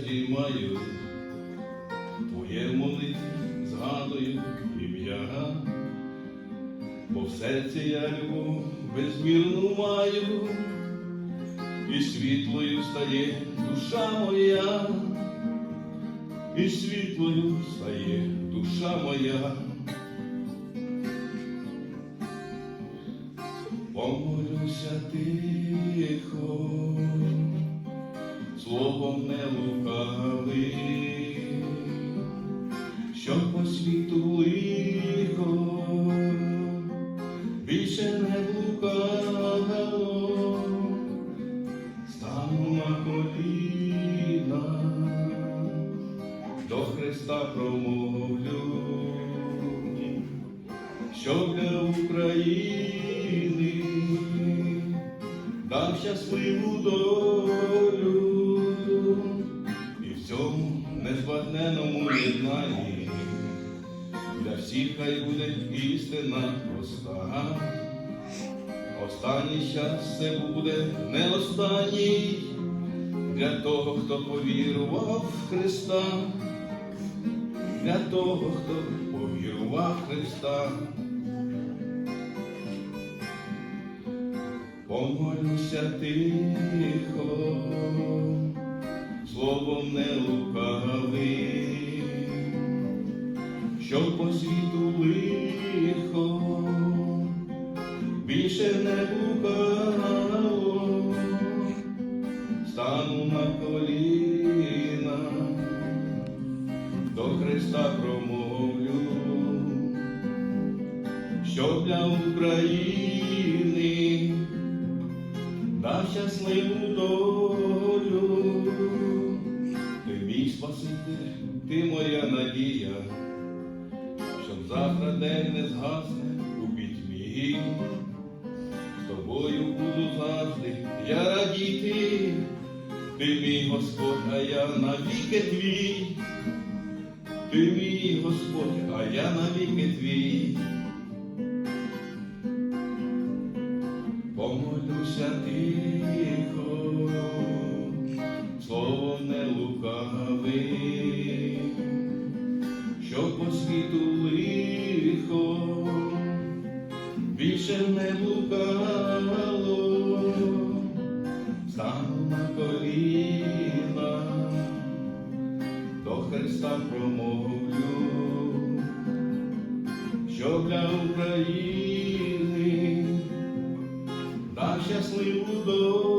здіймаю, твоє молитві згадую ім'я, бо в серці я любов безмірну маю, і світлою стає душа моя, і світлою стає душа моя. Помолюся тихо, словом не лукавий, що по світу лихо більше не блукало, стану на коліна, до Христа промовлю, що для України дав щасливу долю всіх хай буде істина проста. Останній час це буде не останній для того, хто повірував в Христа, для того, хто повірував в Христа. Помолюся тихо, словом не лукавий, що по світу лихо більше не блукало, стану на коліна, до Христа промовлю, що для України дав щасливу долю. Завтра день не згасне у пітьмі. З тобою буду завжди я радіти, ти мій Господь, а я навіки твій, ти мій Господь, а я навіки твій. Помолюся тихо, словом не лукавий, світу лихо. Більше не блукало, стану на коліна, до Христа промовлю, що для України дав щасливу долю.